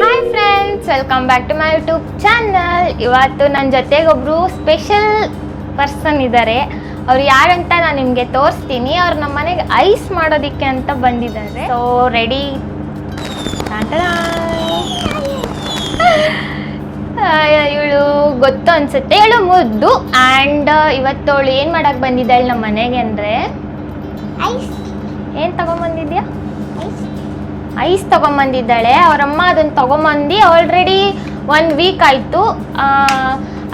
Hi friends welcome back to my YouTube channel ಇವತ್ತು ನನ್ನ ಜೊತೆಗೆ ಒಬ್ಬರು ಸ್ಪೆಷಲ್ ಪರ್ಸನ್ ಇದ್ದಾರೆ ಅವ್ರು ಯಾರಂತ ನಾನು ನಿಮಗೆ ತೋರಿಸ್ತೀನಿ. ಅವ್ರು ನಮ್ಮ ಮನೆಗೆ ಐಸ್ ಮಾಡೋದಕ್ಕೆ ಅಂತ ಬಂದಿದ್ದಾರೆ. ಸೊ ರೆಡಿ ಇವಳು ಗೊತ್ತು ಅನ್ಸುತ್ತೆ. ಇವಳು ಮುದ್ದು. ಆ್ಯಂಡ್ ಇವತ್ತು ಅವಳು ಏನು ಮಾಡೋಕ್ಕೆ ಬಂದಿದ್ದಾಳೆ ನಮ್ಮ ಮನೆಗೆ ಅಂದರೆ? ಐಸ್ ಏನು ತಗೊಂಬಂದಿದ್ಯಾ? ಐಸ್ ತಗೊಂಬಂದಿದ್ದಾಳೆ. ಅವರಮ್ಮ ಅದನ್ನು ತಗೊಂಬಂದು ಆಲ್ರೆಡಿ ಒನ್ ವೀಕ್ ಆಯಿತು.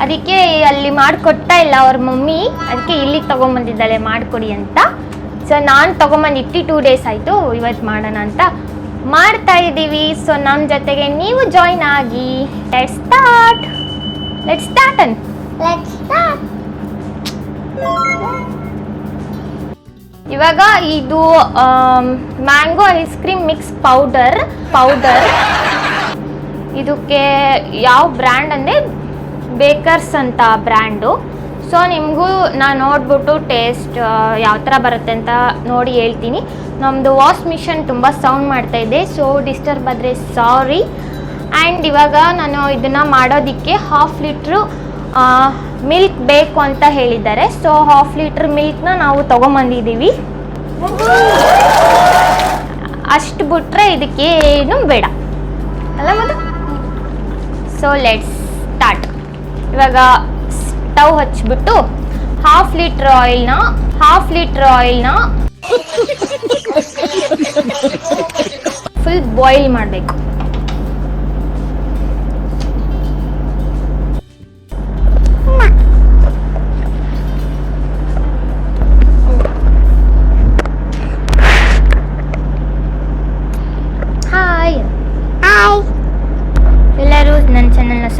ಅದಕ್ಕೆ ಅಲ್ಲಿ ಮಾಡಿಕೊಡ್ತಾ ಇಲ್ಲ ಅವ್ರ ಮಮ್ಮಿ. ಅದಕ್ಕೆ ಇಲ್ಲಿಗೆ ತೊಗೊಂಬಂದಿದ್ದಾಳೆ, ಮಾಡಿಕೊಡಿ ಅಂತ. ಸೊ ನಾನು ತೊಗೊಂಬಂದು ಇಟ್ಟು ಟೂ ಡೇಸ್ ಆಯಿತು ಇವತ್ತು ಮಾಡೋಣ ಅಂತ ಮಾಡ್ತಾ ಇದ್ದೀವಿ. ಸೊ ನಮ್ಮ ಜೊತೆಗೆ ನೀವು ಜಾಯ್ನ್ ಆಗಿ. Let start let start on. Let start ಇವಾಗ ಇದು mango ice cream mix powder powder. ಇದಕ್ಕೆ ಯಾವ ಬ್ರ್ಯಾಂಡ್ ಅಂದರೆ ಬೇಕರ್ಸ್ ಅಂತ ಬ್ರ್ಯಾಂಡು. ಸೊ, ನಿಮಗೂ ನಾನು ನೋಡ್ಬಿಟ್ಟು ಟೇಸ್ಟ್ ಯಾವ ಥರ ಬರುತ್ತೆ ಅಂತ ನೋಡಿ ಹೇಳ್ತೀನಿ. ನಮ್ಮದು ವಾಶ್ ಮಿಷನ್ ತುಂಬ ಸೌಂಡ್ ಮಾಡ್ತಾ ಇದೆ, ಸೊ ಡಿಸ್ಟರ್ಬ್ ಆದರೆ ಸಾರಿ. ಆ್ಯಂಡ್ ಇವಾಗ ನಾನು ಇದನ್ನು ಮಾಡೋದಕ್ಕೆ ಹಾಫ್ ಲೀಟ್ರು ಮಿಲ್ಕ್ ಬೇಕು ಅಂತ ಹೇಳಿದ್ದಾರೆ. ಸೊ ಹಾಫ್ ಲೀಟ್ರ್ ಮಿಲ್ಕ್ನ ನಾವು ತೊಗೊಂಬಂದಿದ್ದೀವಿ. ಅಷ್ಟು ಬಿಟ್ರೆ ಏನು ಬೇಡ. ಅಲ್ಲ ಮತ್ತು ಸೊ ಲೆಟ್ಸ್ ಸ್ಟಾರ್ಟ್ ಇವಾಗ ಸ್ಟವ್ ಹಚ್ಚಿಬಿಟ್ಟು ಹಾಫ್ ಲೀಟ್ರ್ ಆಯಿಲ್ನ ಹಾಫ್ ಲೀಟ್ರ್ ಆಯಿಲ್ನ ಫುಲ್ ಬಾಯ್ಲ್ ಮಾಡಬೇಕು.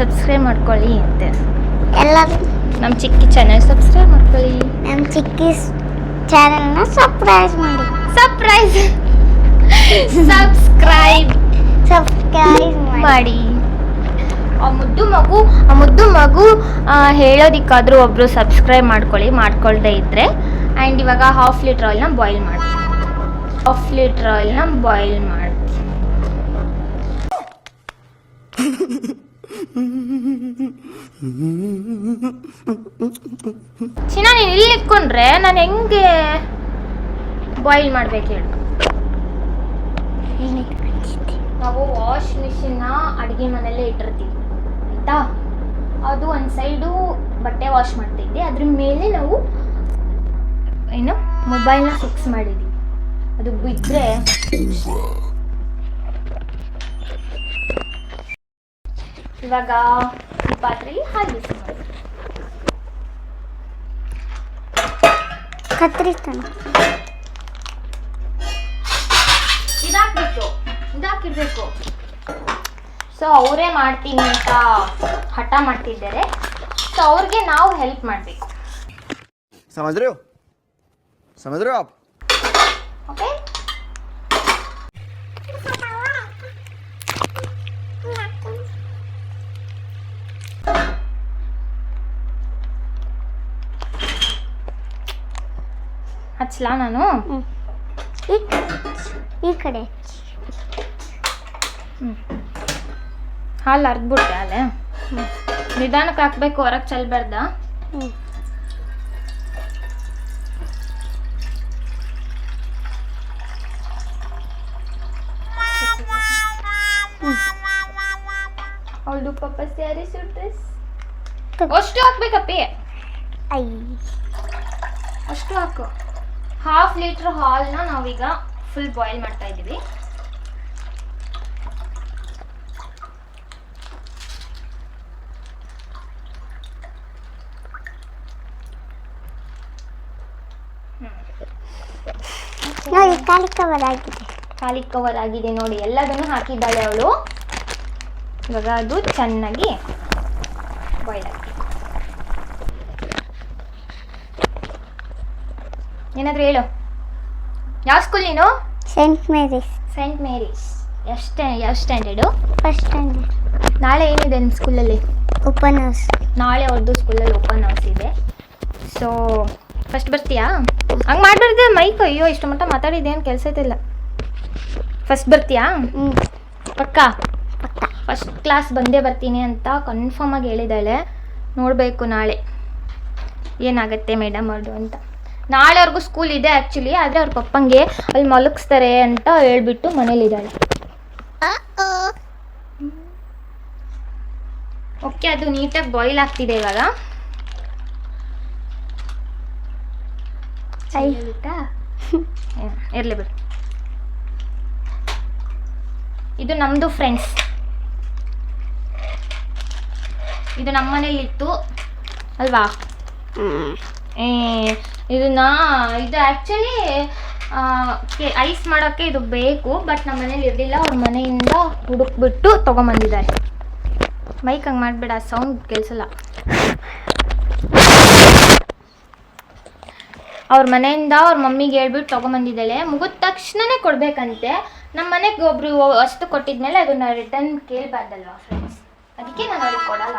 ಸಬ್ಸ್ಕ್ರೈಬ್ ಮಾಡ್ಕೊಳ್ಳಿ ಅಂತೆ. ಎಲ್ಲ ನಮ್ಮ ಚಿಕ್ಕಿ ಚಾನೆಲ್ ಸಬ್ಸ್ಕ್ರೈಬ್ ಮಾಡ್ಕೊಳ್ಳಿ. ನಮ್ಮ ಚಿಕ್ಕಿ ಚಾನೆಲ್ನ ಸರ್ಪ್ರೈಸ್ ಮಾಡಿ. ಸರ್ಪ್ರೈಸ್ ಸಬ್ಸ್ಕ್ರೈಬ್ ಸಬ್ಸ್ಕ್ರೈಬ್ ಮಾಡಿ. ಆ ಮುದ್ದು ಮಗು ಆ ಮುದ್ದು ಮಗು ಹೇಳೋದಿಕ್ಕಾದರೂ ಒಬ್ಬರು ಒಬ್ರು ಸಬ್ಸ್ಕ್ರೈಬ್ ಮಾಡ್ಕೊಳ್ಳಿ ಮಾಡ್ಕೊಳ್ದೇ ಇದ್ದರೆ ಆ್ಯಂಡ್ ಇವಾಗ ಹಾಫ್ ಲೀಟ್ರ್ ಆಯಿಲ್ನ ಬಾಯ್ಲ್ ಮಾಡಿ. ಹಾಫ್ ಲೀಟ್ರ್ ಆಯಿಲ್ನ ಬಾಯ್ಲ್ ಮಾಡಿ. ಚಿನ್ನ ನೀನು ಇಲ್ಲಿ ಇಟ್ಕೊಂಡ್ರೆ ನಾನು ಹೆಂಗೆ ಬಾಯ್ಲ್ ಮಾಡ್ಬೇಕು ಹೇಳು. ನಾವು ವಾಶ್ ಮಿಷಿನ್ನ ಅಡುಗೆ ಮನೆಯಲ್ಲೇ ಇಟ್ಟಿರ್ತೀವಿ ಆಯಿತಾ? ಅದು ಒಂದು ಸೈಡು ಬಟ್ಟೆ ವಾಶ್ ಮಾಡ್ತಿದ್ದೆ ಅದ್ರ ಮೇಲೆ ನಾವು ಏನು ಮೊಬೈಲ್ನ ಫಿಕ್ಸ್ ಮಾಡಿದ್ದೀವಿ ಅದು ಬಿದ್ದರೆ ಇವಾಗ ಈ ಪಾತ್ರೆಯಲ್ಲಿ ಹಾಗೆ ಕತ್ತರಿಸ್ತಾನೆ. ಇದಾಕ್ಬಿಟ್ಟು ಇದಾಕಿರ್ಬೇಕು. ಸೊ ಅವರೇ ಮಾಡ್ತೀನಿ ಅಂತ ಹಠ ಮಾಡ್ತಿದ್ದಾರೆ. ಸೊ ಅವ್ರಿಗೆ ನಾವು ಹೆಲ್ಪ್ ಮಾಡಬೇಕು. ಸಮಜ್ರು ಸಮಜ್ರು ಓಕೆ ಹಚ್ಚಲಾ ನಾನು? ಈ ಕಡೆ ಕಡೆ. ಹಾಲು ಅರ್ದ್ಬಿಟ್ಟೆ ಅಲ್ಲೇ? ನಿಧಾನಕ್ಕೆ ಹಾಕ್ಬೇಕು ಹೊರಗೆ ಚೆಲ್ಬಾರ್ದ ಹ್ಞೂ ಅವಳು ಪಾಪ ಸ್ಯಾರಿ ಡ್ರೆಸ್. ತಗೋ. ಅಷ್ಟು ಹಾಕ್ಬೇಕಪ್ಪಿ. ಐ ಅಷ್ಟು ಹಾಕು. ಹಾಫ್ ಲೀಟ್ರ್ ಹಾಲ್ನ ನಾವೀಗ ಫುಲ್ ಬಾಯ್ಲ್ ಮಾಡ್ತಾ ಇದ್ದೀವಿ. ನೋಡಿ ಖಾಲಿ ಕವರ್ ಆಗಿದೆ. ಖಾಲಿ ಕವರ್ ಆಗಿದೆ ನೋಡಿ ಎಲ್ಲದನ್ನು ಹಾಕಿದ್ದಾಳೆ ಅವಳು. ಇವಾಗ ಅದು ಚೆನ್ನಾಗಿ ಬಾಯ್ಲ್ ಆಗಿದೆ. ಏನಾದರೂ ಹೇಳು. ಯಾವ ಸ್ಕೂಲ್ ನೀನು? ಸೆಂಟ್ ಮೇರೀಸ್ ಸೆಂಟ್ ಮೇರೀಸ್ ಎಷ್ಟು ಯಾವ ಸ್ಟ್ಯಾಂಡರ್ಡು ಫಸ್ಟ್ ಸ್ಟ್ಯಾಂಡರ್ಡ್ ನಾಳೆ ಏನಿದೆ ನಿಮ್ಮ ಸ್ಕೂಲಲ್ಲಿ ಓಪನ್ ಹೌಸ್ ನಾಳೆ ಅವ್ರದ್ದು ಸ್ಕೂಲಲ್ಲಿ ಓಪನ್ ಹೌಸ್ ಇದೆ. ಸೊ ಫಸ್ಟ್ ಬರ್ತೀಯಾ? ಹಂಗೆ ಮಾಡಿದ್ರೆ ಮೈಕ್ ಅಯ್ಯೋ ಇಷ್ಟು ಮಟ್ಟ ಮಾತಾಡಿದ್ದೇನು ಕೆಲಸ ಐತಿಲ್ಲ ಫಸ್ಟ್ ಬರ್ತೀಯಾ? ಹ್ಞೂ ಪಕ್ಕ? ಫಸ್ಟ್ ಕ್ಲಾಸ್ ಬಂದೇ ಬರ್ತೀನಿ ಅಂತ ಕನ್ಫರ್ಮ್ ಆಗಿ ಹೇಳಿದ್ದಾಳೆ. ನೋಡಬೇಕು ನಾಳೆ. ಏನಾಗುತ್ತೆ ಮೇಡಮ್ ಅವ್ರದ್ದು ಅಂತ. ನಾಳೆವರೆಗೂ ಸ್ಕೂಲ್ ಇದೆ ಆ್ಯಕ್ಚುಲಿ ಆದರೆ ಅವ್ರ ಪಪ್ಪಂಗೆ ಅಲ್ಲಿ ಮಲಗಿಸ್ತಾರೆ ಅಂತ ಹೇಳ್ಬಿಟ್ಟು ಮನೇಲಿದ್ದಾಳೆ. ಓಕೆ ಅದು ನೀಟಾಗಿ ಬಾಯ್ಲ್ ಆಗ್ತಿದೆ ಇವಾಗ. ಐ. ಇರಲಿ ಬಿಡು. ಇದು ನಮ್ಮದು ಫ್ರೆಂಡ್ಸ್ ಇದು ನಮ್ಮ ಮನೇಲಿತ್ತು ಅಲ್ವಾ ಇದನ್ನ, ಇದು ಆ್ಯಕ್ಚುಲಿ ಐಸ್ ಮಾಡೋಕ್ಕೆ ಇದು ಬೇಕು ಬಟ್ ನಮ್ಮ ಮನೇಲಿ ಇರಲಿಲ್ಲ. ಅವ್ರ ಮನೆಯಿಂದ ಹುಡುಕ್ಬಿಟ್ಟು ತೊಗೊಂಬಂದಿದ್ದಾರೆ. ಮೈಕ್ ಹಂಗೆ ಮಾಡಬೇಡ ಸೌಂಡ್ ಕೆಲಸಲ್ಲ ಅವ್ರ ಮನೆಯಿಂದ ಅವ್ರ ಮಮ್ಮಿಗೆ ಹೇಳ್ಬಿಟ್ಟು ತೊಗೊಂಬಂದಿದ್ದಾಳೆ. ಮುಗಿದ ತಕ್ಷಣನೇ ಕೊಡಬೇಕಂತೆ. ನಮ್ಮ ಮನೆಗೆ ಒಬ್ರು ಅಷ್ಟು ಕೊಟ್ಟಿದ್ಮೇಲೆ ಅದನ್ನ ರಿಟರ್ನ್ ಕೇಳಬಾರ್ದಲ್ವಾ ಫ್ರೆಂಡ್ಸ್ ಅದಕ್ಕೆ ನಾನು ಅವ್ರಿಗೆ ಕೊಡಲ್ಲ.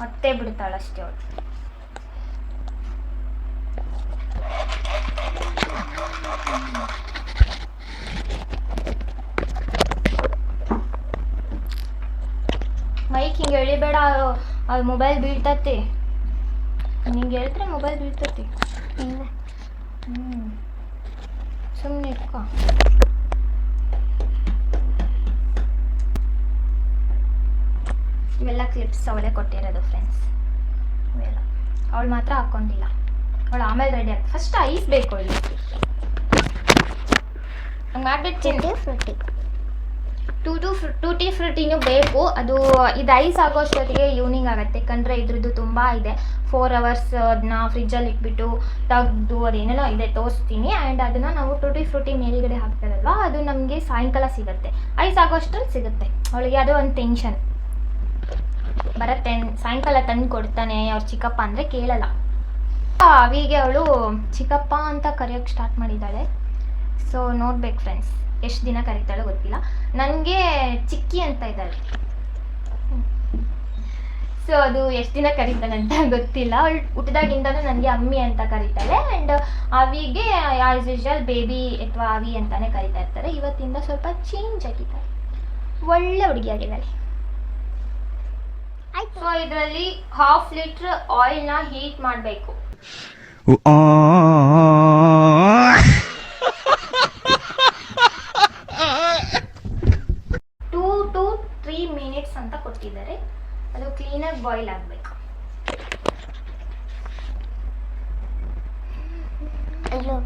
ಮತ್ತೆ ಬಿಡ್ತಾಳಷ್ಟೇ ಅವಳು. ಮೈಕ್ ಹಿಂಗೆ ಎಳಿಬೇಡ ಅದು ಮೊಬೈಲ್ ಬೀಳ್ತತಿ. ನಿಂಗೆ ಹೇಳಿದ್ರೆ ಮೊಬೈಲ್ ಬೀಳ್ತತಿ. ಹ್ಞೂ ಸುಮ್ಮನೆ ಇಟ್ಕೋ. ಇವೆಲ್ಲ ಕ್ಲಿಪ್ಸ್ ಅವಳೇ ಕೊಟ್ಟಿರೋದು ಫ್ರೆಂಡ್ಸ್ ಇವೆಲ್ಲ. ಅವಳು ಮಾತ್ರ ಹಾಕ್ಕೊಂಡಿಲ್ಲ ಅವಳು ಆಮೇಲೆ ರೆಡಿ ಆಗ್ತದೆ ಫಸ್ಟ್ ಐಸ್ ಬೇಕು ಮಾಡ್ಬಿಟ್ಟು ಫ್ರೂಟಿ ಟೂ ಟು ಫ್ರೂ ಟೂಟಿ ಫ್ರೂಟಿನೂ ಬೇಕು. ಅದು ಇದು ಐಸ್ ಆಗೋಷ್ಟೊತ್ತಿಗೆ ಈವ್ನಿಂಗ್ ಆಗುತ್ತೆ. ಯಾಕಂದರೆ ಇದ್ರದ್ದು ತುಂಬ ಇದೆ. ಫೋರ್ ಅವರ್ಸ್ ಅದನ್ನ ಫ್ರಿಜ್ಜಲ್ಲಿ ಇಟ್ಬಿಟ್ಟು ತೆಗ್ದು ಅದೇನೇನೋ ಇದೆ ತೋರಿಸ್ತೀನಿ. ಆ್ಯಂಡ್ ಅದನ್ನು ನಾವು ಟೂಟಿ ಫ್ರೂಟಿ ಮೇಲ್ಗಡೆ ಹಾಕ್ತಾರಲ್ವ ಅದು ನಮಗೆ ಸಾಯಂಕಾಲ ಸಿಗುತ್ತೆ. ಐಸ್ ಆಗೋಷ್ಟರಲ್ಲಿ ಸಿಗುತ್ತೆ. ಅವಳಿಗೆ ಅದು ಒಂದು ಟೆನ್ಷನ್ ಬರತ್ತೆ, ಸಾಯಂಕಾಲ ತಂದು ಕೊಡ್ತಾನೆ ಅವ್ರ ಚಿಕ್ಕಪ್ಪ ಅಂದರೆ ಕೇಳಲ್ಲ. ಅವಿಗೆ ಅವಳು, ಚಿಕ್ಕಪ್ಪ ಅಂತ ಕರೆಯೋಕೆ ಸ್ಟಾರ್ಟ್ ಮಾಡಿದ್ದಾಳೆ. ಸೊ ನೋಡ್ಬೇಕು ಫ್ರೆಂಡ್ಸ್ ಎಷ್ಟು ದಿನ ಕರೀತಾಳೋ ಗೊತ್ತಿಲ್ಲ. ನನಗೆ ಚಿಕ್ಕಿ ಅಂತ ಇದ್ದಾಳೆ. ಸೊ ಅದು ಎಷ್ಟು ದಿನ ಕರೀತಾಳೆ ಅಂತ ಗೊತ್ತಿಲ್ಲ. ಅವಳು ಹುಟ್ಟಿದಾಗಿಂದನೂ ನನಗೆ ಅಮ್ಮಿ ಅಂತ ಕರೀತಾಳೆ ಆ್ಯಂಡ್ ಅವಿಗೆ ಆಸ್ ಯೂಶಲ್ ಬೇಬಿ ಅಥವಾ ಅವಿ ಅಂತಾನೆ ಕರಿತಾ ಇರ್ತಾರೆ. ಇವತ್ತಿಂದ ಸ್ವಲ್ಪ ಚೇಂಜ್ ಆಗಿದ್ದಾರೆ ಒಳ್ಳೆ ಹುಡುಗಿ ಆಗಿದ್ದಾಳೆ. ಸೊ ಇದರಲ್ಲಿ ಹಾಫ್ ಲೀಟ್ರ್ನ ಹೀಟ್ ಮಾಡಬೇಕು ಟೂ ಟು ತ್ರೀ ಮಿನಿಟ್ಸ್ ಅಂತ ಕೊಟ್ಟಿದ್ದಾರೆ ಅದು ಕ್ಲೀನಾಗಿ ಬಾಯ್ಲ್ ಆಗಬೇಕು ಅಯ್ಯೋ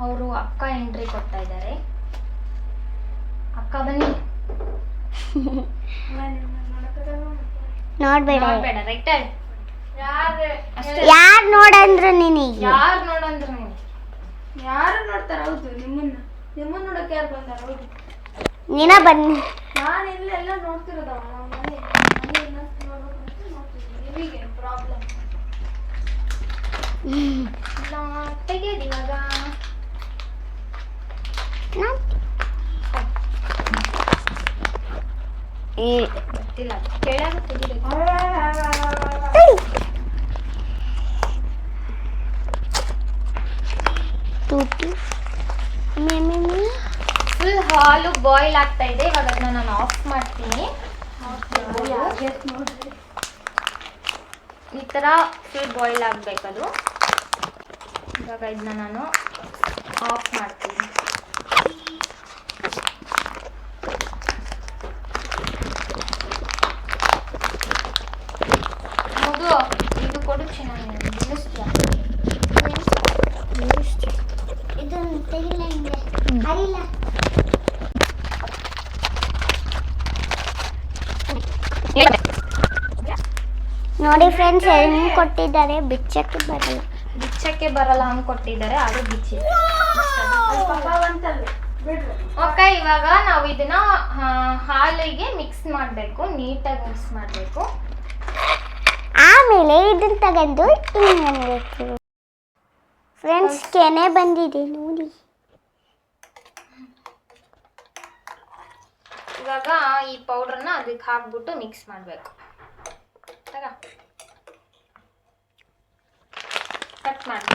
ಅವರು ಅಕ್ಕ ಎಂಟ್ರಿ ಕೊಡ್ತಾ ಇದ್ದಾರೆ ಅಕ್ಕ ಬನ್ನಿ ನೋಡ್ಬೇಡ ನೋಡ್ಬೇಡ ರೈಟ್ ಯಾರು ನೋಡಂದ್ರು ನಿನಗೆ? ಯಾರು ನೋಡಂದ್ರು ನೀವು? ಯಾರು ನೋಡ್ತಾರ? ಹೌದು ನಿಮ್ಮನ್ನ. ನಿಮ್ಮನ್ನ ನೋಡಕ್ಕೆ ಯಾರು ಬಂದಾರ? ಹೌದು. ನೀನ ಬನ್ನಿ ನಾನು ಇಲ್ಲೆಲ್ಲ ನೋಡ್ತಿರೋದವ ನಮ್ಮ ಮನೆ ಮನೆ ಇನ್ನೊಂದು ನೋಡ್ಬೇಕು ಅಂತ ನೋಡ್ತಿದ್ದೀನಿ. ನಿಮಗೆ ಪ್ರಾಬ್ಲಮ್ ತೆಗೆಯೋದು ಮೇ ಮೇ. ಫುಲ್ ಹಾಲು ಬಾಯ್ಲ್ ಆಗ್ತಾ ಇದೆ. ಇವಾಗ ಅದನ್ನ ನಾನು ಆಫ್ ಮಾಡ್ತೀನಿ. ಈ ಥರ ಫುಲ್ ಬಾಯ್ಲ್ ಆಗಬೇಕದು. ಇವಾಗ ಇದನ್ನ ನಾನು ಆಫ್ ಮಾಡ್ತೀನಿ ಮಗು ಇದು ಕೊಡು ಚೆನ್ನಾಗಿ ನಿಲ್ಲಿಸ್ತೀಯ ಇದನ್ನ ತೆಗಿಲ್ಲ ಹಿಂಗೆ ಅರಿಲ್ಲ ನೋಡಿ ಫ್ರೆಂಡ್ಸ್ ಹೆಂಗ್ ಕೊಟ್ಟಿದ್ದಾರೆ ಬಿಚ್ಚಕ್ಕೆ ಬರಲ್ಲ. ಬಿಚ್ಚಕ್ಕೆ ಬರಲ್ಲ ಅಂತ ಕೊಟ್ಟಿದ್ದಾರೆ ಅದು ಬಿಚ್ಚಿ. ಓಕೆ ಇವಾಗ ನಾವು ಇದನ್ನ ಹಾಲಿಗೆ ಮಿಕ್ಸ್ ಮಾಡಬೇಕು ನೀಟಾಗಿ ಮಿಕ್ಸ್ ಮಾಡಬೇಕು. ಆಮೇಲೆ ಇದನ್ನ ತಗೊಂಡು ಅನ್ಬೇಕು ಫ್ರೆಂಡ್ಸ್ ಕೆನೆ ಬಂದಿದೆ ನೋಡಿ. ಇವಾಗ ಈ ಪೌಡ್ರನ್ನ ಅದಕ್ಕೆ ಹಾಕ್ಬಿಟ್ಟು ಮಿಕ್ಸ್ ಮಾಡಬೇಕು. ಕಟ್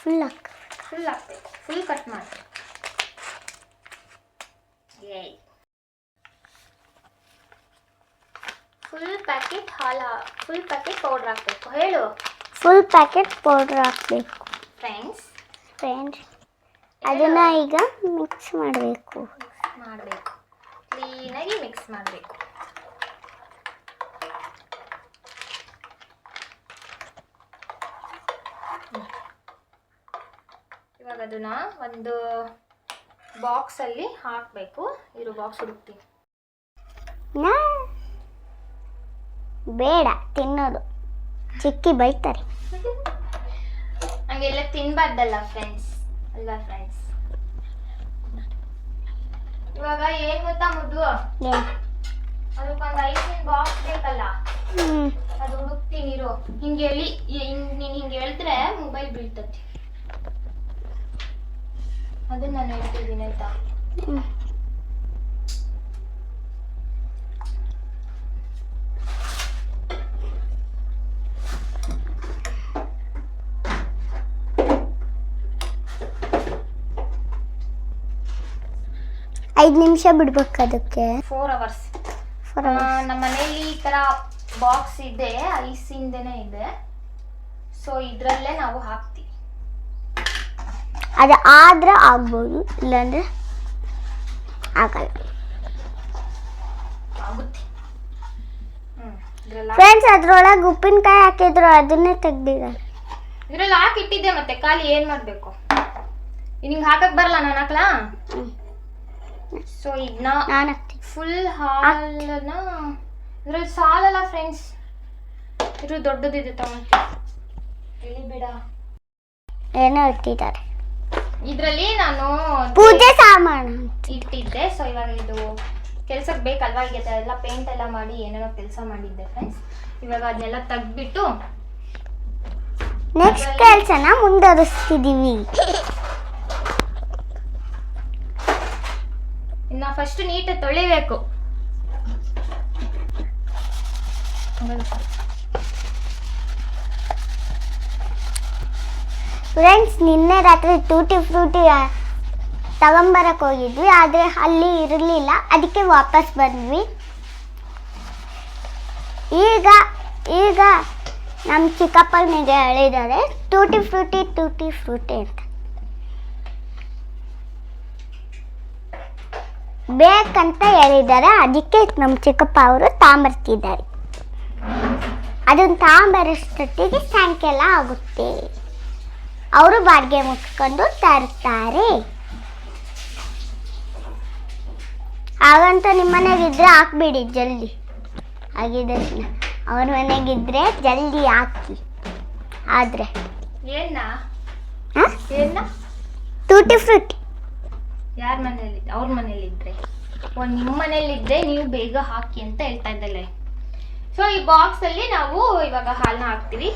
ಫುಲ್ ಹಾಕ್ ಫುಲ್ ಹಾಕ್ಬೇಕು ಫುಲ್ ಕಟ್ ಮಾಡಿ. ಫುಲ್ ಪ್ಯಾಕೆಟ್ ಹಾಲು ಫುಲ್ ಪ್ಯಾಕೆಟ್ ಪೌಡ್ರ್ ಹಾಕ್ಬೇಕು. ಹೇಳು. ಫುಲ್ ಪ್ಯಾಕೆಟ್ ಪೌಡ್ರ್ ಹಾಕ್ಬೇಕು. ಫ್ರೆಂಡ್ಸ್ ಫ್ರೆಂಡ್ಸ್ ಅದನ್ನ ಈಗ ಮಿಕ್ಸ್ ಮಾಡಬೇಕು. ಮಾಡಬೇಕು. ಕ್ಲೀನಾಗಿ ಮಿಕ್ಸ್ ಮಾಡಬೇಕು. ಅದನ್ನ ಒಂದು ಬಾಕ್ಸಲ್ಲಿ ಹಾಕಬೇಕು. ಇರೋ ಬಾಕ್ಸ್ ಹುಡುಕ್ತೀನಿ. ಬೇಡ ತಿನ್ನೋದು. ಚಿಕ್ಕಿ ಬೈತಾರೆ. ಹಂಗೆಲ್ಲ ತಿನ್ಬಾರ್ದಲ್ಲ ಫ್ರೆಂಡ್ಸ್ ಅಲ್ವಾ ಫ್ರೆಂಡ್ಸ್ ಇವಾಗ ಏನ್ ಗೊತ್ತಾ ಮುದ್ದು? ಅದಕ್ಕೊಂದು ಐಸಿನ ಬಾಕ್ಸ್ ಬೇಕಲ್ಲ? ಅದು ಹುಡುಕ್ತೀನಿ ಇರೋ. ಹಿಂಗೆ ಹೇಳಿ ನೀನು ಹಿಂಗೆ ಹೇಳಿದ್ರೆ ಮೊಬೈಲ್ ಬೀಳ್ತತಿ. ಅದನ್ನ ನಾನು ಆಯ್ತಾ? ಐದು ನಿಮಿಷ ಬಿಡ್ಬೇಕು ಅದಕ್ಕೆ. ಫೋರ್ ಅವರ್ಸ್ ನಮ್ಮ ಮನೆಯಲ್ಲಿ ಈ ತರ ಬಾಕ್ಸ್ ಇದೆ ಐಸಿಂದನೇ ಇದೆ. ಸೊ ಇದ್ರಲ್ಲೇ ನಾವು ಹಾಕ್ತೀವಿ. ಅದು ಆದ್ರೆ ಆಗ್ಬೋದು ಇಲ್ಲಾಂದ್ರೆ ಆಗಲ್ಲ. ಫ್ರೆಂಡ್ಸ್ ಅದ್ರೊಳಗೆ ಉಪ್ಪಿನಕಾಯಿ ಹಾಕಿದ್ರು ಅದನ್ನೇ ತೆಗ್ದಿದ್ದಾರೆ ಇದ್ರಲ್ಲಿ ಹಾಕಿಟ್ಟಿದ್ದೆ ಮತ್ತೆ ಖಾಲಿ ಏನು ಮಾಡಬೇಕು? ನಿಂಗೆ ಹಾಕಕ್ ಬರಲ್ಲ ನಾನು ಹಾಕ್ಲಾ? ಸೊ ಇದನ್ನ ನಾನು ಫುಲ್ ಹಾಲನ್ನ ಇದ್ರಲ್ಲಿ ಸಾಲಲ್ಲ ಫ್ರೆಂಡ್ಸ್ ಇದು ದೊಡ್ಡದಿದೆ ತಗೊಂಡು ಬಿಡ? ಏನೋ ಇಟ್ಟಿದ್ದಾರೆ. ಇದ್ರಲ್ಲಿ ನಾನು ಪೂಜೆ ಸಾಮಾನು ಇಟ್ಟಿದ್ದೆ. ಸೊ ಇವಾಗ ಇದು ಕೆಲ್ಸಕ್ಕೆ ಬೇಕಲ್ವಾ? ಈಗ ಎಲ್ಲ ಪೇಂಟ್ ಎಲ್ಲ ಮಾಡಿ ಏನೇನೋ ಕೆಲಸ ಮಾಡಿದ್ದೆ ಫ್ರೆಂಡ್ಸ್ ಇವಾಗ ಅದನ್ನೆಲ್ಲ ತೆಗ್ದ್ಬಿಟ್ಟು ನೆಕ್ಸ್ಟ್ ಕೆಲಸನ ಮುಂದುವರಿಸ್ತಿದ್ದೀವಿ ಇನ್ನ ಫಸ್ಟ್ ನೀಟಾಗಿ ತೊಳಿಬೇಕು. ಫ್ರೆಂಡ್ಸ್ ನಿನ್ನೆ ರಾತ್ರಿ ಟೂಟಿ ಫ್ರೂಟಿ ತಗೊಂಬರಕ್ಕೆ ಹೋಗಿದ್ವಿ, ಆದರೆ ಅಲ್ಲಿ ಇರಲಿಲ್ಲ. ಅದಕ್ಕೆ ವಾಪಸ್ ಬಂದ್ವಿ. ಈಗ ಈಗ ನಮ್ಮ ಚಿಕ್ಕಪ್ಪನಿಗೆ ಹೇಳಿದ್ದಾರೆ, ಟೂಟಿ ಫ್ರೂಟಿ ಟೂಟಿ ಫ್ರೂಟಿ ಅಂತ. ಬೇಕಂತ ಹೇಳಿದ್ದಾರೆ, ಅದಕ್ಕೆ ನಮ್ಮ ಚಿಕ್ಕಪ್ಪ ಅವರು ತಾಂಬರ್ತಿದ್ದಾರೆ. ಅದನ್ನು ತಾಂಬರಷ್ಟೊತ್ತಿಗೆ ಸಾಯಂಕಾಲ ಆಗುತ್ತೆ. ಅವರು ಬಾಡಿಗೆ ಮುಟ್ಕೊಂಡು ತರ್ತಾರೆ. ಹಾಗಂತ ನಿಮ್ಮ ಮನೆಗಿದ್ರೆ ಹಾಕ್ಬಿಡಿ ಜಲ್ದಿ. ಆಗಿದೆ ಅವ್ರ ಮನೆಗಿದ್ರೆ ಜಲ್ದಿ ಹಾಕಿ. ಆದರೆ. ಟೂಟಿ ಫ್ರೂಟಿ ಯಾರ ಮನೇಲಿ ಅವ್ರ ಮನೇಲಿ ಇದ್ರೆ ನಿಮ್ಮ ಮನೇಲಿ ಇದ್ರೆ ನೀವು ಬೇಗ ಹಾಕಿ ಅಂತ ಹೇಳ್ತಾ ಇದ್ದಲೆ ಸೊ ಈ ಬಾಕ್ಸ್ ಅಲ್ಲಿ ನಾವು ಇವಾಗ ಹಾಲ್ನ ಹಾಕ್ತಿವಿ.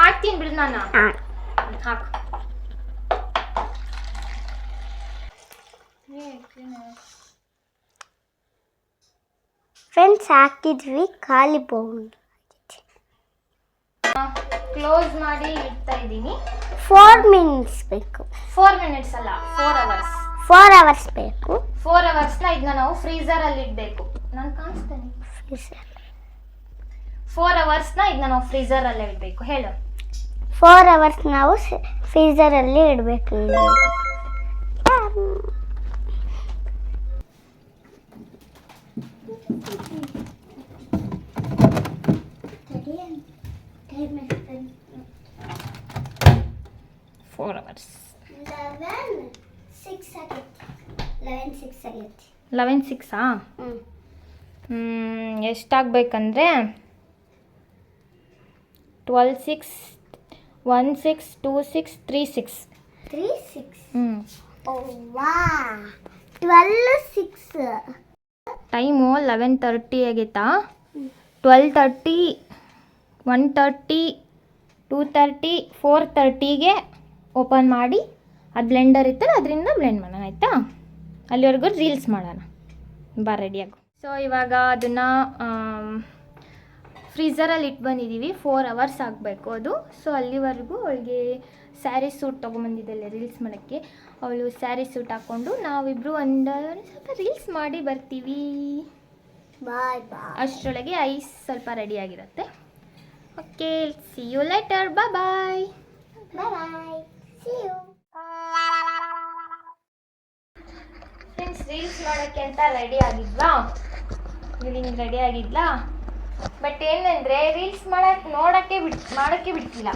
ಹಾಕ್ತೀನಿ ಬಿಡು ನಾನು. ಹಾಕು ಫ್ರೆಂಡ್ಸ್ ಹಾಕಿದ್ವಿ ಖಾಲಿ ಬೌಲ್ ಕ್ಲೋಸ್ ಮಾಡಿ ಇಡ್ತಾ ಇದ್ದೀನಿ. ಫೋರ್ ಮಿನಿಟ್ಸ್ ಬೇಕು. ಫೋರ್ ಮಿನಿಟ್ಸ್ ಅಲ್ಲ ಫೋರ್ ಅವರ್ಸ್ ಫೋರ್ ಅವರ್ಸ್ ಬೇಕು. ಫೋರ್ ಅವರ್ಸ್ನ ಇದನ್ನ ನಾವು ಫ್ರೀಸರ್ ಅಲ್ಲಿ ಇಡಬೇಕು. ನಾನು ಕಾಣಿಸ್ತೇನೆ. ಫೋರ್ ಅವರ್ಸ್ನ ಇದನ್ನ ನಾವು ಫ್ರೀಸರ್ ಅಲ್ಲಿ ಇಡಬೇಕು. ಹೇಳು. ಫೋರ್ ಅವರ್ಸ್ ನಾವು ಫ್ರೀಸರಲ್ಲಿ ಇಡಬೇಕು ಫೋರ್ ಅವರ್ಸ್ ಲೆವೆನ್ ಸಿಕ್ಸ್ ಆಗೈತಿ. ಲೆವೆನ್ ಸಿಕ್ಸ್ ಆಗೈತಿ. ಲೆವೆನ್ ಸಿಕ್ಸಾ ಹ್ಞೂ ಎಷ್ಟಾಗಬೇಕಂದ್ರೆ twelve six one six two six three six three six ಹ್ಞೂ twelve six time eleven thirty ಆಗಿತ್ತಾ? Twelve thirty one thirty two thirty four ತರ್ಟಿಗೆ ಓಪನ್ ಮಾಡಿ. ಅದು ಬ್ಲೆಂಡರ್ ಇತ್ತಲ್ಲ ಅದರಿಂದ ಬ್ಲೆಂಡ್ ಮಾಡೋಣ ಆಯಿತಾ? ಅಲ್ಲಿವರೆಗೂ ರೀಲ್ಸ್ ಮಾಡೋಣ. ಬಾ ರೆಡಿಯಾಗು ಸೊ ಇವಾಗ ಅದನ್ನು ಫ್ರೀಝರಲ್ಲಿ ಇಟ್ಟು ಬಂದಿದ್ದೀವಿ ಫೋರ್ ಅವರ್ಸ್ ಆಗಬೇಕು ಅದು. ಸೊ ಅಲ್ಲಿವರೆಗೂ ಅವಳಿಗೆ ಸ್ಯಾರಿ ಸೂಟ್ ತೊಗೊಂಬಂದಿದ್ದಲ್ಲ ರೀಲ್ಸ್ ಮಾಡೋಕ್ಕೆ. ಅವಳು ಸ್ಯಾರಿ ಸೂಟ್ ಹಾಕ್ಕೊಂಡು ನಾವಿಬ್ಬರು ಒಂದು ಸ್ವಲ್ಪ ರೀಲ್ಸ್ ಮಾಡಿ ಬರ್ತೀವಿ. ಬಾಯ್ ಬಾಯ್ ಅಷ್ಟರೊಳಗೆ ಐಸ್ ಸ್ವಲ್ಪ ರೆಡಿ ಆಗಿರುತ್ತೆ. ಓಕೆ ಸಿ ಯು ಲೆಟರ್ ಬಾ bye bye bye see you friends reels ಮಾಡೋಕ್ಕೆ ಅಂತ ರೆಡಿ ಆಗಿದ್ವಾ? ರೆಡಿ ಆಗಿದ್ಲಾ? ಬಟ್ ಏನಂದರೆ ರೀಲ್ಸ್ ಮಾಡಕ್ಕೆ ನೋಡೋಕ್ಕೆ ಬಿಡ್ ಮಾಡೋಕ್ಕೆ ಬಿಡ್ತಿಲ್ಲ.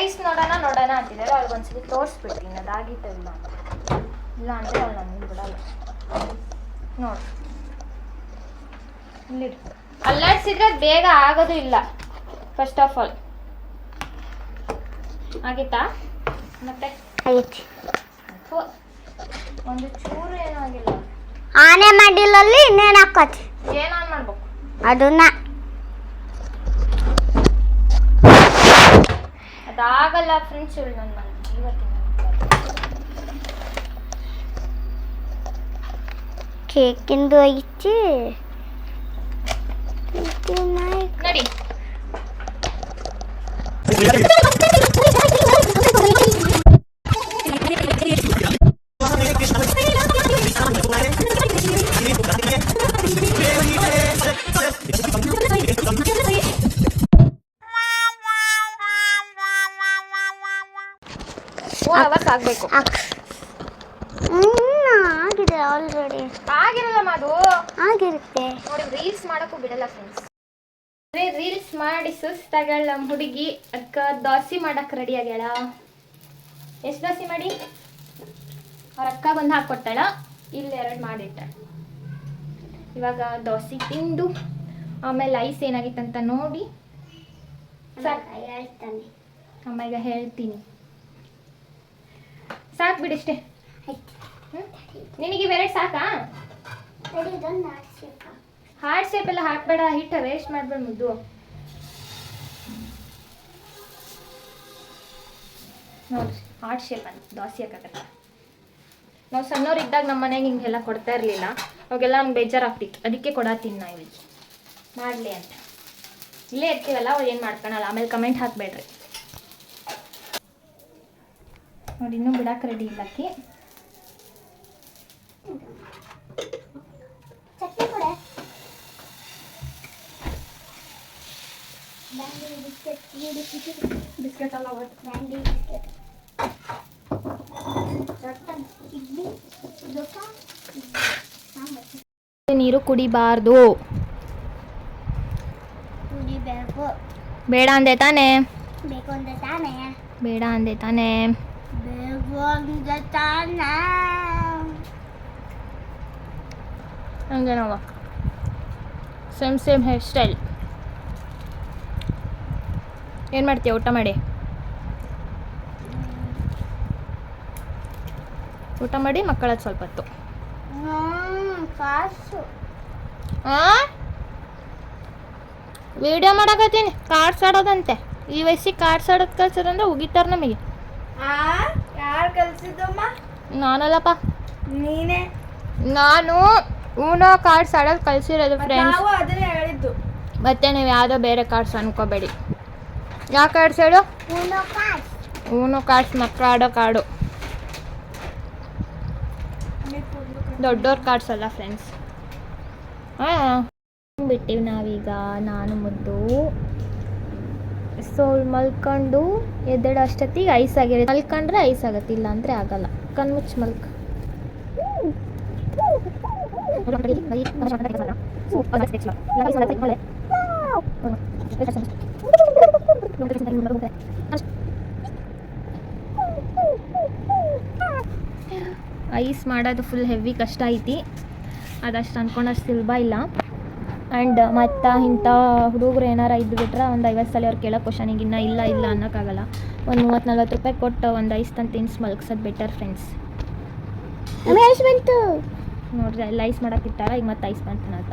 ಐಸ್ ನೋಡೋಣ ನೋಡೋಣ ಅಂತಿದ್ದಾರೆ. ಅವ್ರಿಗೆ ಒಂದ್ಸಲಿ ತೋರಿಸ್ಬಿಡ್ತೀನಿ. ಅದಾಗಿತ್ತು ಇಲ್ಲ ಅಂತ ಅಂದರೆ ಅವ್ರು ನನಗೆ ಬಿಡಲ್ಲ. ನೋಡಿ. ಇಲ್ಲಿ ಅಲ್ಲಾಡ್ಸಿದ್ರೆ ಬೇಗ ಆಗೋದು ಇಲ್ಲ. ಫಸ್ಟ್ ಆಫ್ ಆಲ್ ಆಗಿತ್ತಾ? ಮತ್ತೆ? ಒಂದು ಚೂರು ಏನೂ ಆಗಿಲ್ಲ. ಆನೆ ಮಾಡಿಲ್ಲ ಇನ್ನೇನು ಹಾಕೋತಿ? ಏನೋ ಆನ್ ಮಾಡ್ಬೇಕು? ಅದನ್ನ. ಅದಾಗಲ್ಲ ಫ್ರೆಂಡ್ಸ್ ಇವಳು ನನ್ನ ಇವತ್ತಿನ ಕೇಕಿಂದು ಐತಿ. ನಡಿ. ರೀಲ್ಸ್ ಮಾಡಿ ಸುಸ್ತಾಗಳ ನಮ್ಮ ಹುಡುಗಿ ಅಕ್ಕ ದೋಸೆ ಮಾಡಕ್ಕೆ ರೆಡಿ ಆಗ್ಯಾಳ. ಎಷ್ಟು ದೋಸೆ ಮಾಡಿ? ಅವ್ರ ಅಕ್ಕ ಬಂದು ಹಾಕ್ಕೊಟ್ಟಾಳ ಇಲ್ಲಿ ಎರಡು ಮಾಡಿಟ್ಟಾಳ. ಇವಾಗ ದೋಸೆ ತಿಂದು ಆಮೇಲೆ ಐಸ್ ಏನಾಗಿತ್ತಂತ ನೋಡಿ. ಅಮ್ಮಗ ಹೇಳ್ತಾನೆ. ಅಮ್ಮ ಈಗ ಹೇಳ್ತೀನಿ. ಸಾಕು ಬಿಡಿಷ್ಟೇ ನಿನಗೆ ಬೇರೆ ಸಾಕಾ? ಹಾರ್ಟ್ ಶೇಪ್ ಎಲ್ಲ ಹಾಕ್ಬೇಡ ಹಿಟ್ಟ ವೇಸ್ಟ್ ಮಾಡ್ಬೇಡ ಮುದ್ದು ನೋಡ್ರಿ ಹಾರ್ಟ್ ಶೇಪ್ ಅಂತ ದೋಸೆ ಹಾಕಕತ್ತ ನಾವು ಸಣ್ಣವ್ರು ಇದ್ದಾಗ ನಮ್ಮ ಮನೆಗೆ ಹಿಂಗೆಲ್ಲ ಕೊಡ್ತಾ ಇರಲಿಲ್ಲ. ಅವಾಗೆಲ್ಲ ನಮ್ಗೆ ಬೇಜಾರಾಗ್ತಿತ್ತು ಅದಕ್ಕೆ ಕೊಡತ್ತೀನಿ ತಿನ್ನ ಇಲ್ಲಿ. ಮಾಡಲಿ ಅಂತ. ಇಲ್ಲೇ ಇರ್ತೀವಲ್ಲ, ಅವ್ರು ಏನು ಮಾಡ್ಕೊಳಲ್ಲ. ಆಮೇಲೆ ಕಮೆಂಟ್ ಹಾಕಬೇಡ್ರಿ. ನೋಡಿ, ಇನ್ನೂ ಬಿಡಕ್ಕೆ ರೆಡಿ ಇಲ್ಲ ಬಿಸ್ಕೆಟ್ ಎಲ್ಲ ಬ್ಯಾಂಡಿ ಬಿಸ್ಕೆಟ್ ಇಡ್ಲಿ ದೋಸೆ ಸಾಂಬಾರು ನೀರು ಕುಡಿಬಾರ್ದು. ಕುಡಿಬೇಕು. ಬೇಡ ಅಂದೆ ತಾನೇ. ಬೇಕು ಅಂದ್ರೆ ತಾನೇ. ಬೇಡ ಅಂದೆ ತಾನೇ. ಬೇಕು ಅಂದ್ರೆ ತಾನೇ. ಹಂಗೆ ನಾವು ಸೇಮ್ ಸೇಮ್ ಹೇರ್ ಸ್ಟೈಲ್ ಏನು ಮಾಡ್ತೀಯ? ಊಟ ಮಾಡಿ. ಊಟ ಮಾಡಿ ಮಕ್ಕಳದ್ದು ಸ್ವಲ್ಪ ಹೊತ್ತು. ವಿಡಿಯೋ ಮಾಡಕತ್ತೀನಿ ಕಾರ್ಡ್ಸ್ ಆಡೋದಂತೆ. ಈ ವಯಸ್ಸಿಗೆ ಕಾರ್ಡ್ಸ್ ಆಡೋದು ಕಲ್ಸೋದಂದ್ರೆ ಉಗಿತಾರ ನಮಗೆ. ಯಾರು ಕಲ್ಸಿದ್ದಮ್ಮ? ನಾನಲ್ಲಪ್ಪ. ನೀನೇ. ನಾನು ಊನೋ ಕಾರ್ಡ್ಸ್ ಆಡೋದು ಕಲ್ಸಿರೋದು ಫ್ರೆಂಡ್ಸ್ ನಾವು ಅದನ್ನೇ ಹೇಳಿದ್ದು. ಮತ್ತೆ ನೀವು ಯಾವುದೋ ಬೇರೆ ಕಾರ್ಡ್ಸ್ ಅನ್ಕೋಬೇಡಿ. ಯಾವ ಕಾರ್ಡ್ಸ್ ಹೇಳು ಊನು ಕಾರ್ಡ್ಸ್ ಮಕ್ಕಳು ಆಡೋ ಕಾರ್ಡು ದೊಡ್ಡೋರ್ ಕಾರ್ಡ್ಸ್ ಅಲ್ಲ ಫ್ರೆಂಡ್ಸ್ ಹಾಂ. ಬಿಟ್ಟಿವಿ ನಾವೀಗ ನಾನು ಮುದ್ದು. ಸೊ ಮಲ್ಕೊಂಡು ಎದ್ದೇಳೋ ಅಷ್ಟೊತ್ತಿಗೆ ಐಸ್ ಆಗಿರುತ್ತೆ. ಮಲ್ಕೊಂಡ್ರೆ ಐಸ್ ಆಗತ್ತೆ ಇಲ್ಲ ಅಂದರೆ ಆಗಲ್ಲ ಕಣ್ಮುಚ್ಚಿ ಮಲ್ಕ. ಐಸ್ ಮಾಡೋದು ಫುಲ್ ಹೆವಿ ಕಷ್ಟ ಐತಿ. ಅದಷ್ಟು ಅನ್ಕೊಂಡಷ್ಟು ಸುಲಭ ಇಲ್ಲ. ಆ್ಯಂಡ್ ಮತ್ತು ಇಂಥ ಹುಡುಗರು ಏನಾರ ಇದ್ದು ಬಿಟ್ರೆ ಒಂದು ಐವತ್ತು ಸಲ ಅವ್ರು ಕೇಳೋ ಕ್ವಶನಿಗೆ ಇನ್ನೂ ಇಲ್ಲ ಇಲ್ಲ ಅನ್ನೋಕ್ಕಾಗಲ್ಲ. ಒಂದು ಮೂವತ್ತು ನಲ್ವತ್ತು ರೂಪಾಯಿ ಕೊಟ್ಟು ಒಂದು ಐಸ್ ತಂದು ತಿನ್ಸಿ ಮಲಗ್ಸೋದು ಬೆಟರ್ ಫ್ರೆಂಡ್ಸ್ ಬಂತು. ನೋಡ್ರಿ ಎಲ್ಲ ಐಸ್ ಮಾಡೋಕ್ಕಿಟ್ಟಾರ ಈಗ ಮತ್ತೆ ಐಸ್ ಬಂತು ಅಂತ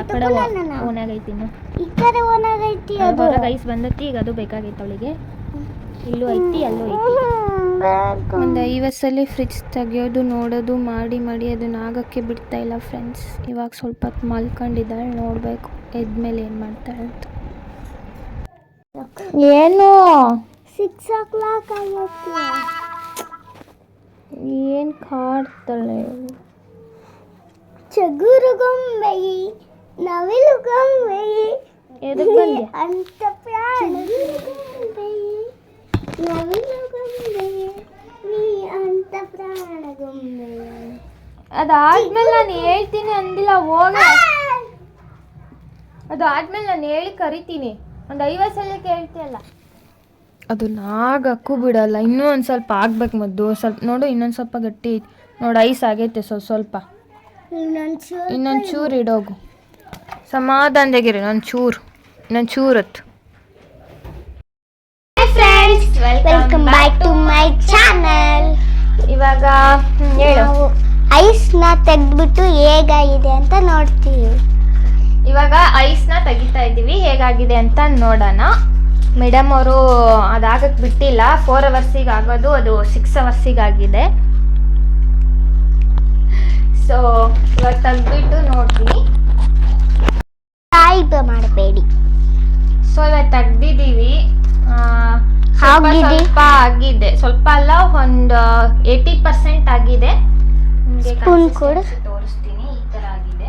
ಆ ಕಡೆ ಐತಿ ಇನ್ನು ಈ ಕಡೆ ಓನಾಗೈತಿ ಅದು ಹೊರಗೆ ಐಸ್ ಬಂದೈತಿ ಈಗ ಅದು ಬೇಕಾಗೈತೆ ಅವಳಿಗೆ. ಇಲ್ಲೂ ಐತಿ ಅಲ್ಲೂ ಐತಿ. ಒಂದು ಐವತ್ತು ಸಲ ಫ್ರಿಜ್ ತೆಗಿಯೋದು ನೋಡೋದು ಮಾಡಿ ಮಾಡಿ ಅದನ್ನ ಆಗಕ್ಕೆ ಬಿಡ್ತಾ ಇಲ್ಲ ಫ್ರೆಂಡ್ಸ್ ಇವಾಗ ಸ್ವಲ್ಪ ಹೊತ್ತು ಮಲ್ಕೊಂಡಿದ್ದಾಳೆ ನೋಡಬೇಕು. ಎದ್ಮೇಲೆ ಏನು ಮಾಡ್ತಾಳೆ ಅಂತ ಏನು? ಸಿಕ್ಸ್ ಓ ಕ್ಲಾಕ್ ಏನು ಕಾಡ್ತಾಳೆ? ಚಗುರು ಗೊಂಬೆ. ನವಿಲು ಗೊಂಬೆ ಎದಕ್ಕೆ ಬಂದೆ ಅಂತ ಪ್ರಾಣ ಗೊಂಬೆ ನವಿಲು ಗೊಂಬೆ ನೀ ಅಂತ ಪ್ರಾಣ ಗೊಂಬೆ ಅದಾದ್ಮೇಲೆ ನಾನು ಹೇಳ್ತೀನಿ ಅಂದಿಲ್ಲ ಹೋಗ. ಅದಾದ್ಮೇಲೆ ನಾನು ಹೇಳಿ ಕರಿತೀನಿ. ಒಂದು ಐವತ್ತು ಸಲ ಕೇಳ್ತೀಯಲ್ಲ. ಅದು ಆಗಕ್ಕೂ ಬಿಡಲ್ಲ. ಇನ್ನೂ ಒಂದು ಸ್ವಲ್ಪ ಆಗ್ಬೇಕು ಮದ್ದು. ಸ್ವಲ್ಪ ನೋಡು ಇನ್ನೊಂದು ಸ್ವಲ್ಪ ಗಟ್ಟಿ ನೋಡಿ ನೋಡು ಐಸ್ ಆಗೈತೆ ಸ್ವಲ್ಪ. ಸ್ವಲ್ಪ ಇನ್ನೊಂದು ಚೂರು ಇಡೋಗು. ಸಮಾಧಾನದಾಗಿರಿ ಇನ್ನೊಂದು ಚೂರು ಚೂರತ್ತು friends welcome back to my channel ಇವಾಗ ಹೇಳು. ಐಸ್ನ ತೆಗೆದ್ಬಿಟ್ಟು ಹೇಗಾಗಿದೆ ಅಂತ ನೋಡ್ತೀವಿ. ಇವಾಗ ಐಸ್ನ ತೆಗಿತಾ ಇದ್ದೀವಿ ಹೇಗಾಗಿದೆ ಅಂತ ನೋಡೋಣ. ಮೇಡಮ್ ಅವರು ಅದಾಗಕ್ಕೆ ಬಿಟ್ಟಿಲ್ಲ ಫೋರ್ ಅವರ್ಸಿಗೆ ಆಗೋದು ಅದು ಸಿಕ್ಸ್ ಅವರ್ಸಿಗೆ ಆಗಿದೆ. ಸೊ ಇವಾಗ ತೆಗೆದ್ಬಿಟ್ಟು ನೋಡ್ತೀನಿ. ಟೈಪ್ ಮಾಡಬೇಡಿ. ಸೊ ಇವಾಗ ತೆಗ್ದಿದ್ದೀವಿ. ಆ, ಸ್ವಲ್ಪ ಆಗಿದೆ? ಸ್ವಲ್ಪ ಅಲ್ಲ ಒಂದು ಏಯ್ಟಿ ಪರ್ಸೆಂಟ್ ಆಗಿದೆ. ಸ್ಪೂನ್ ತೋರಿಸ್ತೀನಿ. ಈ ಥರ ಆಗಿದೆ.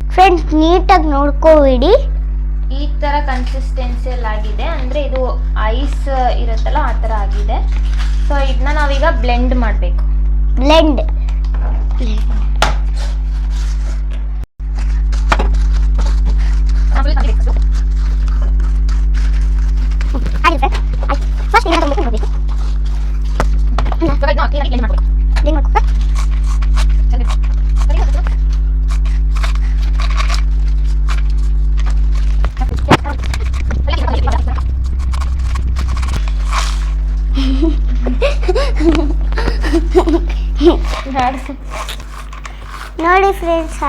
ಫ್ರೆಂಡ್ಸ್ ನೀಟಾಗಿ ನೋಡ್ಕೋಬಿಡಿ. ಈ ತರ ಕನ್ಸಿಸ್ಟೆನ್ಸಿಯಲ್ಲಿ ಆಗಿದೆ. ಅಂದ್ರೆ ಇದು ಐಸ್ ಇರುತ್ತಲ್ಲ ಆ ತರ ಆಗಿದೆ. ಸೊ ಇದನ್ನ ನಾವೀಗ ಬ್ಲೆಂಡ್ ಮಾಡಬೇಕು. ಬ್ಲೆಂಡ್ ಫಸ್ಟ್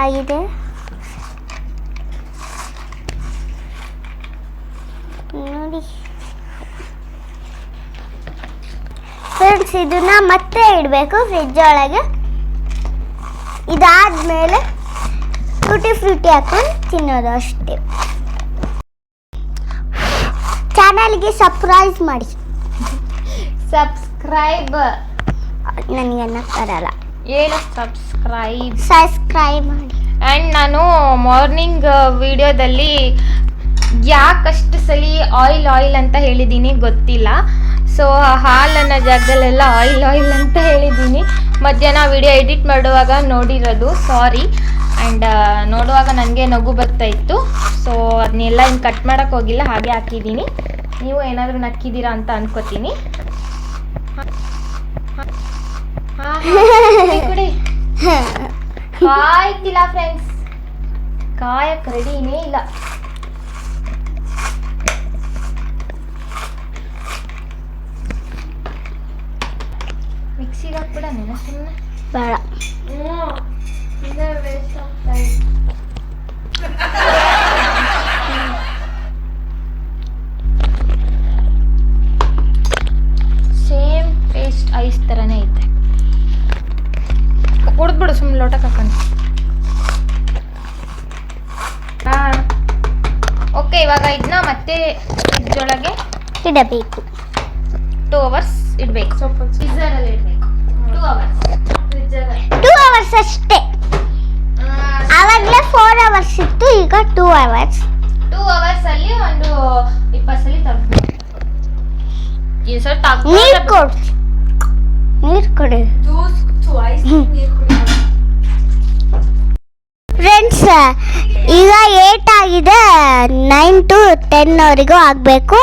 ಆಗಿದೆ. ನೋಡಿ. ಫ್ರೆಂಡ್ಸ್ ಇದನ್ನ ಮತ್ತೆ ಇಡಬೇಕು ಫ್ರಿಜ್ ಒಳಗೆ. ಇದಾದ್ಮೇಲೆ ಫ್ರೂಟಿ ಫ್ರೂಟಿ ಹಾಕೊಂಡು ತಿನ್ನೋದು ಅಷ್ಟೇ. ಚಾನಲ್ಗೆ ಸರ್ಪ್ರೈಸ್ ಮಾಡಿ. ಸಬ್ಸ್ಕ್ರೈಬ್ ನನಗೆ ಅನ್ನಕ್ಕೆ ಬರಲ್ಲ ಏನು ಸಬ್ಸ್ಕ್ರೈಬ್ ಸಬ್ಸ್ಕ್ರೈಬ್ ಮಾಡಿ. ಆ್ಯಂಡ್ ನಾನು ಮಾರ್ನಿಂಗ್ ವಿಡಿಯೋದಲ್ಲಿ ಯಾಕಷ್ಟು ಸಲ ಆಯಿಲ್ ಆಯಿಲ್ ಅಂತ ಹೇಳಿದ್ದೀನಿ ಗೊತ್ತಿಲ್ಲ. ಸೊ ಹಾಲು ಅನ್ನೋ ಜಾಗದಲ್ಲೆಲ್ಲ ಆಯಿಲ್ ಆಯಿಲ್ ಅಂತ ಹೇಳಿದ್ದೀನಿ. ಮಧ್ಯಾಹ್ನ ವಿಡಿಯೋ ಎಡಿಟ್ ಮಾಡುವಾಗ ನೋಡಿರೋದು ಸಾರಿ ಆ್ಯಂಡ್ ನೋಡುವಾಗ ನನಗೆ ನಗು ಬರ್ತಾ ಇತ್ತು. ಸೊ ಅದನ್ನೆಲ್ಲ ಇನ್ನು ಕಟ್ ಮಾಡೋಕ್ಕೆ ಹೋಗಿಲ್ಲ ಹಾಗೆ ಹಾಕಿದ್ದೀನಿ. ನೀವು ಏನಾದರೂ ನಕ್ಕಿದ್ದೀರಾ ಅಂತ ಅನ್ಕೋತೀನಿ. ಹಾಂ ಕುಡಿ ಕಾಯ್ತಿಲ್ಲ ಫ್ರೆಂಡ್ಸ್ ಕಾಯಕ್ ರೆಡಿನೇ ಇಲ್ಲ. ಮಿಕ್ಸಿಗೆ ಹಾಕ್ಬಿಡ ಸುಮ್ಮನೆ ಬೇಡ. ಇದೇ ಇಡಬೇಕು. ಟೂ ಅವರ್ಸ್ ಇಡಬೇಕು. ಸ್ವಲ್ಪ ಫ್ರಿಜ್ಜರಲ್ಲಿ ಇಡಬೇಕು. ಟೂ ಅವರ್ಸ್ ಫ್ರಿಜ್ಜರಲ್ಲಿ ಟೂ ಅವರ್ಸ್ ಅಷ್ಟೇ. ಆವಾಗಲೇ ಫೋರ್ ಅವರ್ಸ್ ಇತ್ತು ಈಗ ಟೂ ಅವರ್ಸ್ ಟೂ ಅವರ್ಸ್ ಅಲ್ಲಿ ಒಂದು ಇಪ್ಪತ್ತು ಸಲ ತೆಗ್ದು ಈ ಸಲ ನೀರು ಕೊಡಿ. ನೀರು ಕೊಡಿ. ಜ್ಯೂಸ್ ಐಸ್ ನೀರು ಕುಡಿಯೋದು ಫ್ರೆಂಡ್ಸ್ ಈಗ ಏಟ್ ಆಗಿದೆ. ನೈನ್ ಟು ಟೆನ್ ಅವರಿಗೂ ಆಗಬೇಕು.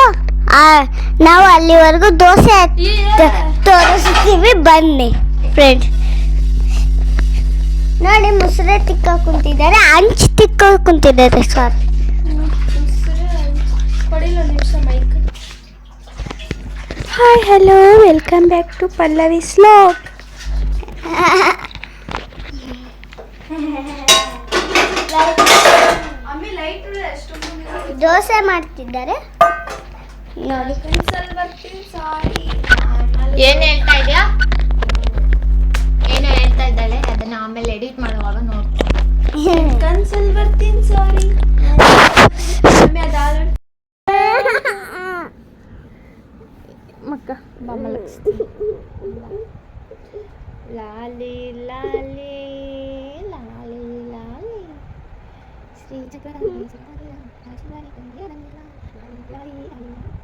ನಾವು ಅಲ್ಲಿವರೆಗೂ ದೋಸೆ ತ- ತೋರಿಸ್ತೀವಿ ಬನ್ನಿ. ಫ್ರೆಂಡ್ಸ್ ನೋಡಿ ಮುಸುರೆ ತಿಕ್ಕ ಕುಂತಿದ್ದಾರೆ ಅಂಚು ತಿಕ್ಕ ಕುಂತಿದ್ದಾರೆ ಸರ್ ಕೊಡಿಲ್ಲ ನಿಮಿಷ mike hi hello welcome back to Pallavi ಸ್ಲೋಕ್ ಅಮ್ಮಿ ಲೈಟ್ ಎಷ್ಟೊಂದು ದೋಸೆ ಮಾಡ್ತಿದ್ದಾರೆ. ನೋಡಿ. ಕನ್ಸಲ್ ಬರ್ತೀನಿ ಸಾರಿ ಏನು ಹೇಳ್ತಾ ಇದೆಯಾ? ಏನೋ ಹೇಳ್ತಾ ಇದ್ದಾಳೆ ಅದನ್ನ ಆಮೇಲೆ ಎಡಿಟ್ ಮಾಡುವಾಗ ನೋಡ್ತೀನಿ. ಕನ್ಸಲ್ಲಿ ಬರ್ತೀನಿ ಸಾರಿ ಮಕ್ಕ ಲಾಲಿ ಲಾಲಿ ಲಾಲಿ ಲಾಲಿ. ಶ್ರೀ ಜಗರಾಜ ರಾಜವಾರಿ ಕಂದಿಯ ರಂಗಿಲ ಲಾಲಿ ಲಾಲಿ ಲಾಲಿ ಲಾಲಿ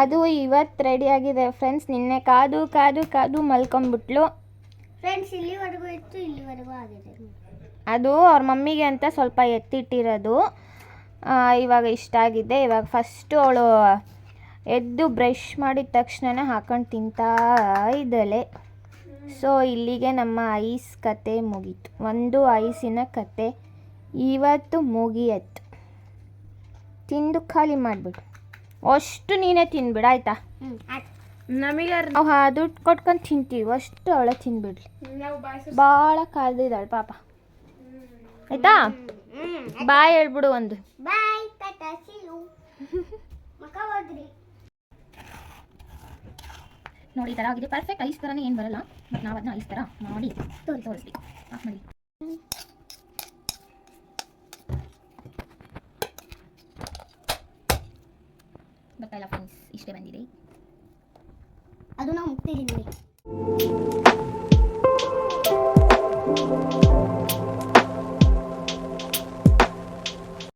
ಅದು ಇವತ್ತು ರೆಡಿ ಆಗಿದೆ ಫ್ರೆಂಡ್ಸ್ ನಿನ್ನೆ ಕಾದು ಕಾದು ಕಾದು ಮಲ್ಕೊಂಡ್ಬಿಟ್ಲು. ಫ್ರೆಂಡ್ಸ್ ಇಲ್ಲಿವರೆಗೂ ಇತ್ತು, ಇಲ್ಲಿವರೆಗೂ ಆಗಿದೆ. ಅದು ಅವ್ರ ಮಮ್ಮಿಗೆ ಅಂತ ಸ್ವಲ್ಪ ಎತ್ತಿಟ್ಟಿರೋದು. ಇವಾಗ ಇಷ್ಟ ಆಗಿದೆ. ಇವಾಗ ಫಸ್ಟು ಅವಳು ಎದ್ದು ಬ್ರಷ್ ಮಾಡಿದ ತಕ್ಷಣ ಹಾಕೊಂಡು ತಿಂತಾ ಇದ್ದಾಳೆ. ಸೊ ಇಲ್ಲಿಗೆ ನಮ್ಮ ಐಸ್ ಕತೆ ಮುಗೀತು. ಒಂದು ಐಸಿನ ಕತೆ. ಇವತ್ತು ಮುಗಿಯತ್ತು ತಿಂದು ಖಾಲಿ ಮಾಡಿಬಿಡು. ಅಷ್ಟು ನೀನೇ ತಿನ್ಬಿಡು ಆಯ್ತಾ? ನಮಗೆ ನಾವು ದುಡ್ಡು ಕೊಟ್ಕೊಂಡು ತಿಂತೀವಿ. ಅಷ್ಟು ಅವಳೆ ತಿನ್ಬಿಡ್ಲಿ. ಭಾಳ ಕಾದಿದ್ದಾಳೆ ಪಾಪ. ಆಯ್ತಾ? ಬಾಯ್ ಹೇಳ್ಬಿಡು ಒಂದು. ಬಾಯ್ ನೋಡಿ ಈ ಥರ ಆಗಿದೆ. ಪರ್ಫೆಕ್ಟ್ ಐಸ್ ಥರನೇ ಏನು ಬರಲ್ಲ. ಬಟ್ ನಾವು ಅದನ್ನ ಐಸ್ ಥರ ಮಾಡಿ ತೋರಿ ತೋರಿಸ್ಬೇಕು. ಆಫ್ ಮಾಡಿ. ಗೊತ್ತಾಯಿಲ್ಲ ಫ್ರೆಂಡ್ಸ್ ಇಷ್ಟೇ ಬಂದಿದೆ. ಅದು ನಾವು ಮುಗ್ತಿದ್ದೀವಿ ನೋಡಿ